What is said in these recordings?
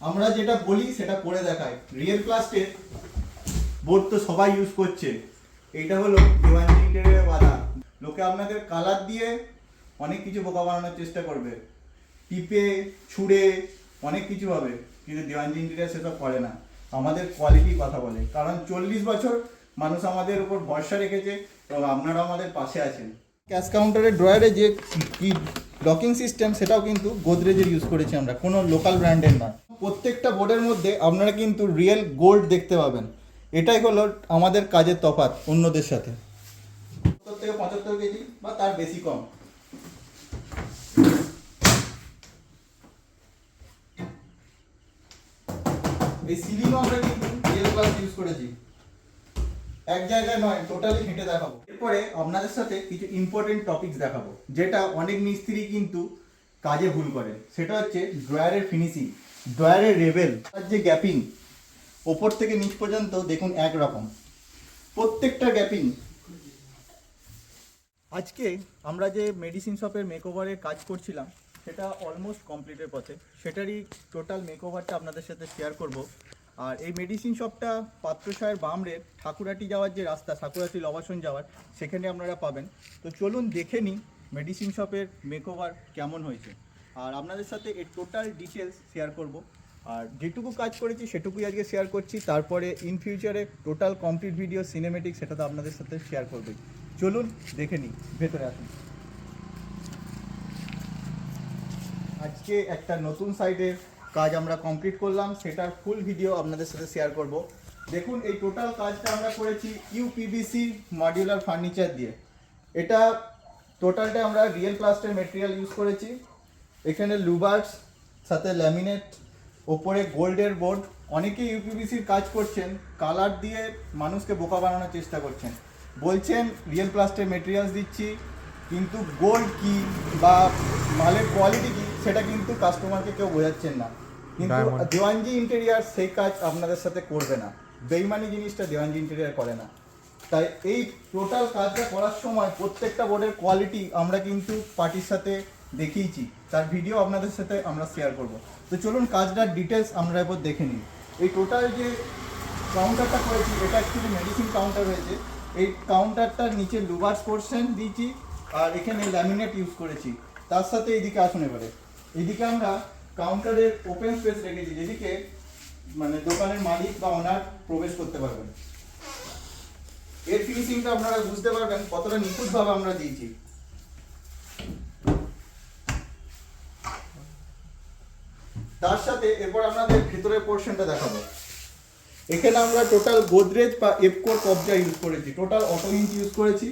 আমরা যেটা বলি সেটা করে দেখাই। রিয়েল প্লাস্টের বোর্ড তো সবাই ইউজ করছে। এইটা হলো দেওয়ানি বাধা। লোকে আপনাদের কালার দিয়ে অনেক কিছু বোকা বানানোর চেষ্টা করবে। টিপে, ছুঁড়ে, অনেক কিছু হবে। কিন্তু দেওয়ানজি ইন্টেরিয়ার সেসব করে না। আমাদের কোয়ালিটি কথা বলে। কারণ চল্লিশ বছর মানুষ আমাদের উপর ভরসা রেখেছে এবং আপনারা আমাদের পাশে আছেন। ক্যাশ কাউন্টারের ড্রয়ারে যে কি লকিং সিস্টেম সেটাও কিন্তু গোদরেজের ইউজ করেছি আমরা। কোনো লোকাল ব্র্যান্ডের না প্রত্যেকটা বোর্ডের মধ্যে আপনারা কিন্তু রিয়েল গোল্ড দেখতে পাবেন। এটাই হলো আমাদের কাজের তফাৎ অন্যদের সাথে। সত্তর থেকে পঁচাত্তর কেজি বা তার বেশি কম। এই সিলিংও আমরা কিন্তু রিয়েল গ্লাস ইউজ করেছি। এক জায়গায় নয় টোটালি হেঁটে দেখাবো। এরপরে আপনাদের সাথে কিছু ইম্পর্টেন্ট টপিকস দেখাবো, যেটা অনেক মিস্ত্রি কিন্তু কাজে ভুল করে সেটা হচ্ছে ড্রয়ারের ফিনিশিং ড্রয়ারের রেবেল আর যে গ্যাপিং, ওপর থেকে নিচ পর্যন্ত দেখুন একরকম। প্রত্যেকটা গ্যাপিং। আজকে আমরা যে মেডিসিন শপের মেকওভারের কাজ করছিলাম, সেটা অলমোস্ট কমপ্লিটের পথে। সেটারই টোটাল মেকওভারটা আপনাদের সাথে শেয়ার করব। আর এই মেডিসিন শপটা পাত্রসায়ের বামরে ঠাকুরাটি যাওয়ার যে রাস্তা, ঠাকুরাটি লবাসন যাওয়ার, সেখানে আপনারা পাবেন। তো চলুন দেখে নিই মেডিসিন শপের মেকওভার কেমন হয়েছে। আর আপনাদের সাথে এর টোটাল ডিটেলস শেয়ার করব। আর যেটুকু কাজ করেছি, সেটুকুই আজকে শেয়ার করছি। তারপরে ইন ফিউচারে টোটাল কমপ্লিট ভিডিও সিনেমেটিক সেটা তো আপনাদের সাথে শেয়ার করবে চলুন, দেখে নিই, ভেতরে আসুন। আজকে একটা নতুন সাইডের কাজ আমরা কমপ্লিট করলাম, সেটার ফুল ভিডিও আপনাদের সাথে শেয়ার করব। দেখুন, এই টোটাল কাজটা আমরা করেছি ইউপিবিসি মডিউলার ফার্নিচার দিয়ে। এটা টোটালটা আমরা রিয়েল প্লাস্টের মেটেরিয়াল ইউজ করেছি। এখানে লুবার্স সাথে ল্যামিনেট ওপরে গোল্ডের বোর্ড অনেকেই ইউপিবিসির কাজ করছেন কালার দিয়ে মানুষকে বোকা বানানোর চেষ্টা করছেন। বলছেন রিয়েল প্লাস্টের মেটেরিয়ালস দিচ্ছি কিন্তু গোল্ড কি বা মালের কোয়ালিটি কি সেটা কিন্তু কাস্টমারকে কেউ বোঝাচ্ছেন না। কিন্তু. দেওয়ানজি ইন্টেরিয়ার সেই কাজ আপনাদের সাথে করবে না। বেইমানি জিনিসটা দেওয়ানজি ইন্টেরিয়ার করে না। তাই এই টোটাল কাজটা করার সময় প্রত্যেকটা বোর্ডের কোয়ালিটি আমরা কিন্তু পার্টির সাথে দেখিয়েছি। তার ভিডিও আপনাদের সাথে আমরা শেয়ার করব। তো চলুন কাজটার ডিটেলস আমরা এরপর দেখে নিই। এই টোটাল যে কাউন্টারটা করেছি, এটা অ্যাকচুয়ালি মেডিসিন কাউন্টার হয়েছে। এই কাউন্টারটার নিচে লুবার্স পোর্শন দিয়েছি আর এখানে ল্যামিনেট ইউজ করেছি। তার সাথে এইদিকে আসুন এবারে। এদিকে আমরা কাউন্টারের ওপেন স্পেস রেখেছি, যেদিকে মানে দোকানের মালিক বা ওনার প্রবেশ করতে পারবেন। এর ফিনিশিংটা আপনারা বুঝতে পারবেন কতটা নিখুঁতভাবে আমরা দিয়েছি। তার সাথে এরপর আপনাদের ভেতরের পোর্শনটা দেখাবো। এখানে আমরা টোটাল গোদরেজ বা এফকোর কবজা ইউজ করেছি। টোটাল অটো ইঞ্চ ইউজ করেছি।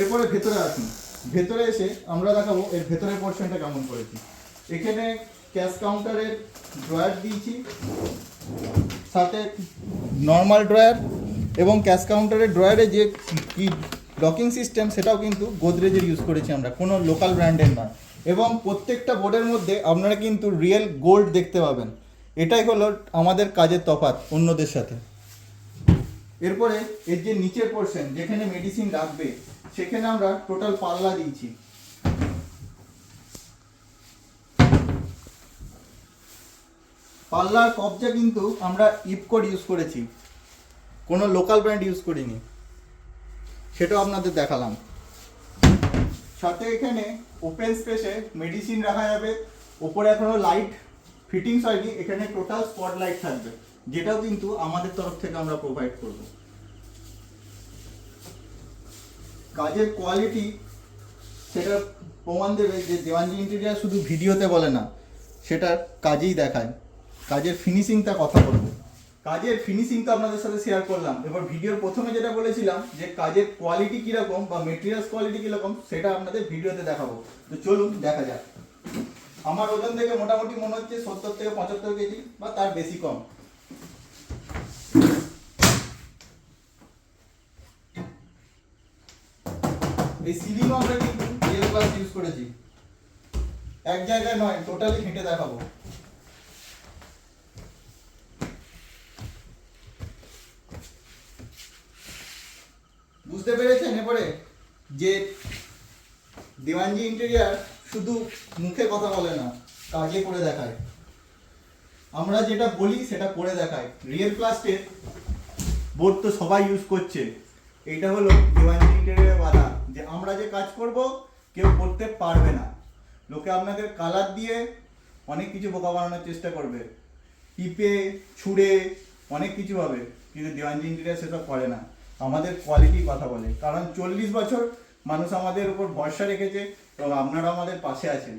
এরপরে ভেতরে আসুন। ভেতরে এসে আমরা দেখাবো এর ভেতরের পোর্শনটা কেমন করেছি। এখানে ক্যাশ কাউন্টারের ড্রয়ার দিয়েছি, সাথে নর্মাল ড্রয়ার এবং ক্যাশ কাউন্টারের ড্রয়ারে যে কি লকিং সিস্টেম সেটাও কিন্তু গোদরেজের ইউজ করেছি আমরা। কোনো লোকাল ব্র্যান্ডের নয়। এবং প্রত্যেকটা বোর্ডের মধ্যে আপনারা কিন্তু রিয়েল গোল্ড দেখতে পাবেন। এটাই হলো আমাদের কাজের তফাৎ অন্যদের সাথে। এরপরে এর যে নিচের পোর্শন যেখানে মেডিসিন রাখবে, সেখানে আমরা টোটাল পাল্লা দিয়েছি। পাল্লার কবজা কিন্তু আমরা ইপকোড ইউজ করেছি। কোনো লোকাল ব্র্যান্ড ইউজ করিনি। সেটাও আপনাদের দেখালাম। সাথে এখানে ওপেন স্পেসে মেডিসিন রাখা যাবে। ওপরে এখনও লাইট ফিটিংস হয়নি, এখানে টোটাল স্পট লাইট থাকবে, যেটাও কিন্তু আমাদের তরফ থেকে আমরা প্রোভাইড করব। কাজের কোয়ালিটি সেটা প্রমাণ দেবে যে দেওয়ানজি ইন্টেরিয়ার শুধু ভিডিওতে বলে না, সেটা কাজেই দেখায়। কাজের ফিনিশিংটা কথা বলব। কাজের ফিনিশিং তো আপনাদের সাথে শেয়ার করলাম। এবার ভিডিওর প্রথমে যেটা বলেছিলাম, যে কাজের কোয়ালিটি কীরকম বা মেটেরিয়ালস কোয়ালিটি কীরকম, সেটা আপনাদের ভিডিওতে দেখাবো। তো চলুন দেখা যাক। আমার ওজন থেকে মোটামুটি মনে হচ্ছে সত্তর থেকে পঁচাত্তর কেজি বা তার বেশি কম। এই সিলিংও আমরা কিন্তু ইউজ করেছি। এক জায়গায় নয় টোটালি হেঁটে দেখাবো। বুঝতে পেরেছেন এবারে যে দেওয়ানজি ইন্টেরিয়ার শুধু মুখে কথা বলে না, কাজে করে দেখায়। আমরা যেটা বলি সেটা করে দেখায়। রিয়েল প্লাস্টের বোর্ড তো সবাই ইউজ করছে। এইটা হলো দেওয়ানি ইন্টেরিয়ার বাধা, যে আমরা যে কাজ করব, কেউ করতে পারবে না। লোকে আপনাকে কালার দিয়ে অনেক কিছু বোকা বানানোর চেষ্টা করবে। টিপে, ছুঁড়ে, অনেক কিছু হবে। কিন্তু দেওয়ানজি ইন্টেরিয়ার সেসব করে না। আমাদের কোয়ালিটি কথা বলে। কারণ চল্লিশ বছর মানুষ আমাদের উপর ভরসা রেখেছে এবং আপনারা আমাদের পাশে আছেন।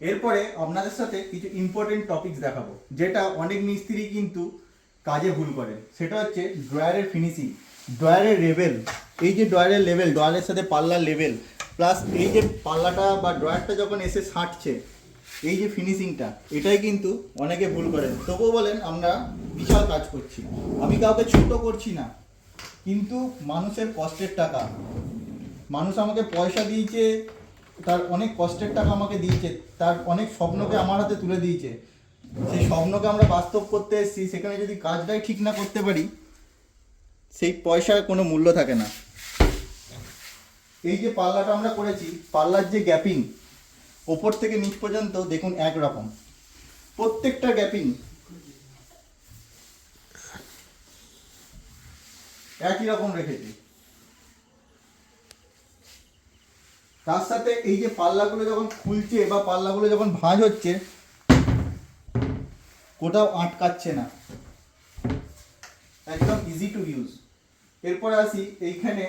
এরপরে আপনাদের সাথে কিছু ইম্পর্টেন্ট টপিকস দেখাবো, যেটা অনেক মিস্ত্রি কিন্তু কাজে ভুল করে সেটা হচ্ছে ড্রয়ারের ফিনিশিং ড্রয়ারের লেভেল এই যে ড্রয়ারের লেভেল ড্রয়ারের সাথে পাল্লার লেভেল প্লাস এই যে পাল্লাটা বা ড্রয়ারটা যখন এসে ছাঁটছে এই যে ফিনিশিংটা এটাই কিন্তু অনেকে ভুল করেন। তবুও বলেন, আমরা বিশাল কাজ করছি। আমি কাউকে ছোট করছি না। কিন্তু মানুষের কষ্টের টাকা। মানুষ আমাকে পয়সা দিয়েছে, তার অনেক কষ্টের টাকা আমাকে দিয়েছে, তার অনেক স্বপ্নকে আমার হাতে তুলে দিয়েছে। সেই স্বপ্নকে আমরা বাস্তব করতে এসেছি, সেখানে যদি কাজটাই ঠিক না করতে পারি, সেই পয়সার কোনো মূল্য থাকে না। এই যে পাল্লাটা আমরা করেছি, পাল্লার যে গ্যাপিং, ওপর থেকে নিচ পর্যন্ত দেখুন একরকম। প্রত্যেকটা গ্যাপিং একই রকম রেখেছি। তার সাথে এই যে পাল্লাগুলো যখন খুলছে বা পাল্লাগুলো যখন ভাঁজ হচ্ছে, কোথাও আটকাচ্ছে না। একদম ইজি টু ইউজ এরপরে আসি এইখানে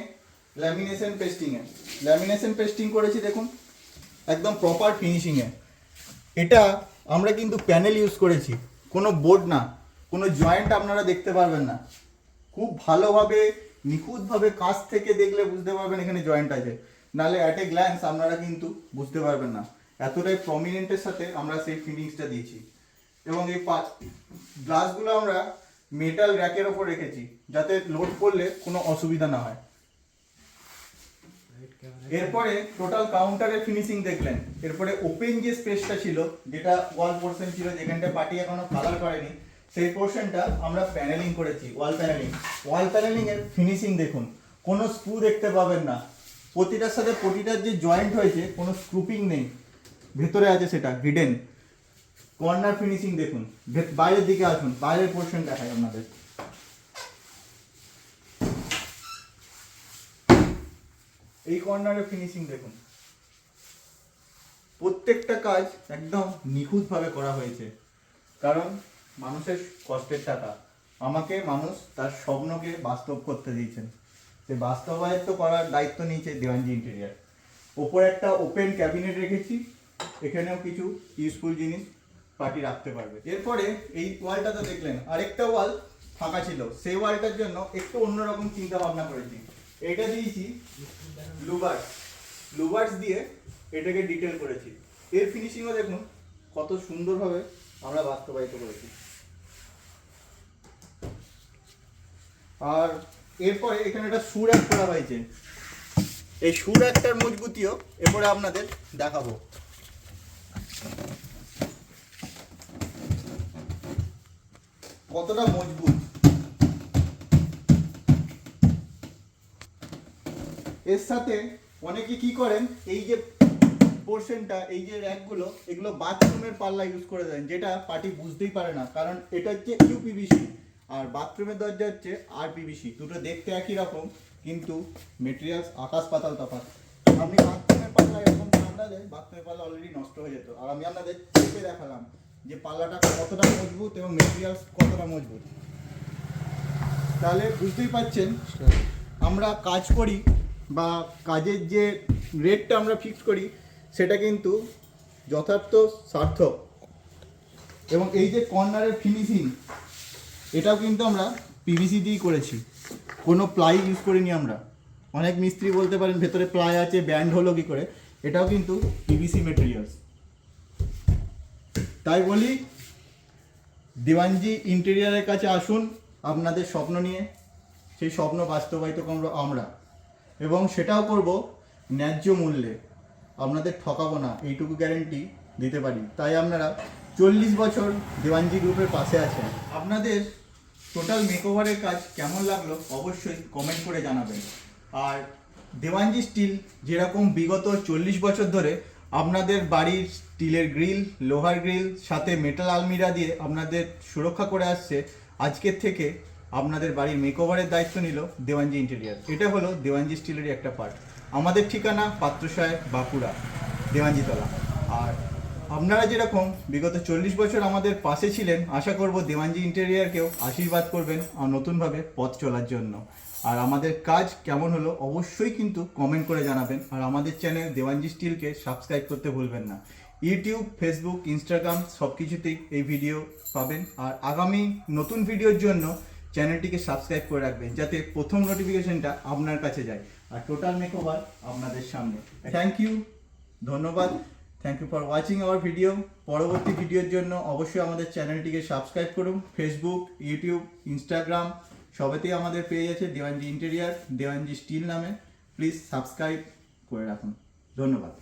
ল্যামিনেশন পেস্টিংয়ে ল্যামিনেশন পেস্টিং করেছি দেখুন, একদম প্রপার ফিনিশিংয়ে এটা আমরা কিন্তু প্যানেল ইউজ করেছি। কোনো বোর্ড না, কোনো জয়েন্ট আপনারা দেখতে পারবেন না। খুব ভালোভাবে, নিখুঁতভাবে কাছ থেকে দেখলে বুঝতে পারবেন এখানে জয়েন্ট আছে। নাহলে অ্যাট এ গ্ল্যান্স আপনারা কিন্তু বুঝতে পারবেন না। এতটাই প্রমিনেন্টের সাথে আমরা সেই ফিনিংসটা দিয়েছি। এবং এই পাঁচ গ্লাসগুলো আমরা মেটাল র্যাকের ওপর রেখেছি, যাতে লোড করলে কোনো অসুবিধা না হয়। এরপরে টোটাল কাউন্টারের ফিনিশিং দেখলেন। এরপরে ওপেন যে স্পেসটা ছিল, যেটা ওয়াল পোর্শন ছিল যেখানটা পার্টি এখনও কালার করেনি সেই পোর্শনটা আমরা প্যানেলিং করেছি ওয়াল প্যানেলিং ওয়াল প্যানেলিং এর ফিনিশিং দেখুন, কোনো স্ক্রু দেখতে পাবেন না। প্রতিটার সাথে প্রতিটার যে জয়েন্ট হয়েছে, কোনো স্ক্রুপিং নেই। ভেতরে আছে সেটা হিডেন কর্নার ফিনিশিং দেখুন বাইরের দিকে আসুন, বাইরের পোর্শন দেখাই আপনাদের। এই কর্নারের ফিনিশিং দেখুন। প্রত্যেকটা কাজ একদম নিখুঁতভাবে করা হয়েছে। কারণ মানুষের কষ্টের টাকা আমাকে মানুষ তার স্বপ্নকে বাস্তব করতে দিয়েছেন। সে বাস্তবায়িত করার দায়িত্ব নিয়েছে দেওয়ানজি ইন্টেরিয়ার ওপরে একটা ওপেন ক্যাবিনেট রেখেছি। এখানেও কিছু ইউজফুল জিনিস পার্টি রাখতে পারবে। এরপরে এই ওয়ালটা তো দেখলেন, আরেকটা ওয়াল ফাঁকা ছিল। সেই ওয়ালটার জন্য একটু অন্যরকম চিন্তা ভাবনা করেছি। এটা দিয়েছি লুবার্স লুবার্স দিয়ে এটাকে ডিটেল করেছি। এর ফিনিশিংও দেখুন, কত সুন্দরভাবে আমরা বাস্তবায়িত করেছি। আর এরপরে এখানে একটা সুর এক করা হয়েছে। এই সুর একটার মজবুতিও এরপরে আপনাদের দেখাবো। কতটা মজবুত। এর সাথে অনেকে কি করেন, এই যে পোর্শনটা এই যে র্যাকগুলো এগুলো বাথরুমের পাল্লা ইউজ করে দেন যেটা পার্টি বুঝতেই পারে না কারণ এটা হচ্ছে ইউপিভিসি আর বাথরুমের দরজা হচ্ছে আর পিভিসি দুটো দেখতে একই রকম কিন্তু মেটেরিয়ালস আকাশ পাতাল তফাৎ। আপনি বাথরুমের পাল্লা এরকম চামড়ালে বাথরুমের পাল্লা অলরেডি নষ্ট হয়ে যেত। আর আমি আপনাদের চেপে দেখালাম যে পাল্লাটা কতটা মজবুত এবং মেটেরিয়ালস কতটা মজবুত। তাহলে বুঝতেই পাচ্ছেন আমরা কাজ করি বা কাজের যে রেটটা আমরা ফিক্স করি সেটা কিন্তু যথার্থ সার্থক। এবং এই যে কর্নারের ফিনিশিং, এটাও কিন্তু আমরা পিভিসি দিয়েই করেছি। কোনো প্লাই ইউজ করিনি আমরা। অনেক মিস্ত্রি বলতে পারেন, ভেতরে প্লাই আছে ব্যান্ড হলো কি করে, এটাও কিন্তু পিভিসি মেটেরিয়ালস তাই বলি, দিওয়ানজি ইন্টেরিয়ারের কাছে আসুন আপনাদের স্বপ্ন নিয়ে। সেই স্বপ্ন বাস্তবায়িত করব আমরা। এবং সেটাও করব ন্যায্য মূল্যে। আপনাদের ঠকাবো না, এইটুকু গ্যারেন্টি দিতে পারি। তাই আপনারা চল্লিশ বছর দেওয়ানজি গ্রুপের পাশে আছেন। আপনাদের টোটাল মেকওভারের কাজ কেমন লাগল অবশ্যই কমেন্ট করে জানাবেন। আর দেওয়ানজি স্টিল যেরকম বিগত চল্লিশ বছর ধরে আপনাদের বাড়ির স্টিলের গ্রিল, লোহার গ্রিল, সাথে মেটাল আলমিরা দিয়ে আপনাদের সুরক্ষা করে আসছে, আজকের থেকে আপনাদের বাড়ির মেকওভারের দায়িত্ব নিল দেওয়ানজি ইন্টেরিয়ার এটা হলো দেওয়ানজি স্টিলেরই একটা পার্ট আমাদের ঠিকানা পাত্রসায় বাঁকুড়া, দেওয়াঞ্জিতলা। আর আপনারা যেরকম বিগত চল্লিশ বছর আমাদের পাশে ছিলেন, আশা করব দেওয়ানজি ইন্টেরিয়ারকেও আশীর্বাদ করবেন আর নতুনভাবে পথ চলার জন্য। আর আমাদের কাজ কেমন হলো অবশ্যই কিন্তু কমেন্ট করে জানাবেন। আর আমাদের চ্যানেল দেওয়ানজি স্টিলকে সাবস্ক্রাইব করতে ভুলবেন না। ইউটিউব ফেসবুক ইনস্টাগ্রাম সব কিছুতেই এই ভিডিও পাবেন। আর আগামী নতুন ভিডিওর জন্য চ্যানেলটিকে সাবস্ক্রাইব করে রাখবেন, যাতে প্রথম নোটিফিকেশনটা আপনার কাছে যায়। আর টোটাল মেকওভার আপনাদের সামনে। থ্যাংক ইউ ধন্যবাদ। Thank you for watching our video পরবর্তী ভিডিওর জন্য অবশ্যই আমাদের চ্যানেলটিকে সাবস্ক্রাইব করুন। ফেসবুক ইউটিউব ইনস্টাগ্রাম সবেতেই আমাদের পেয়ে আছে দেওয়ানজি ইন্টেরিয়ার দেওয়ানজি স্টিল নামে। প্লিজ সাবস্ক্রাইব করে রাখুন। ধন্যবাদ।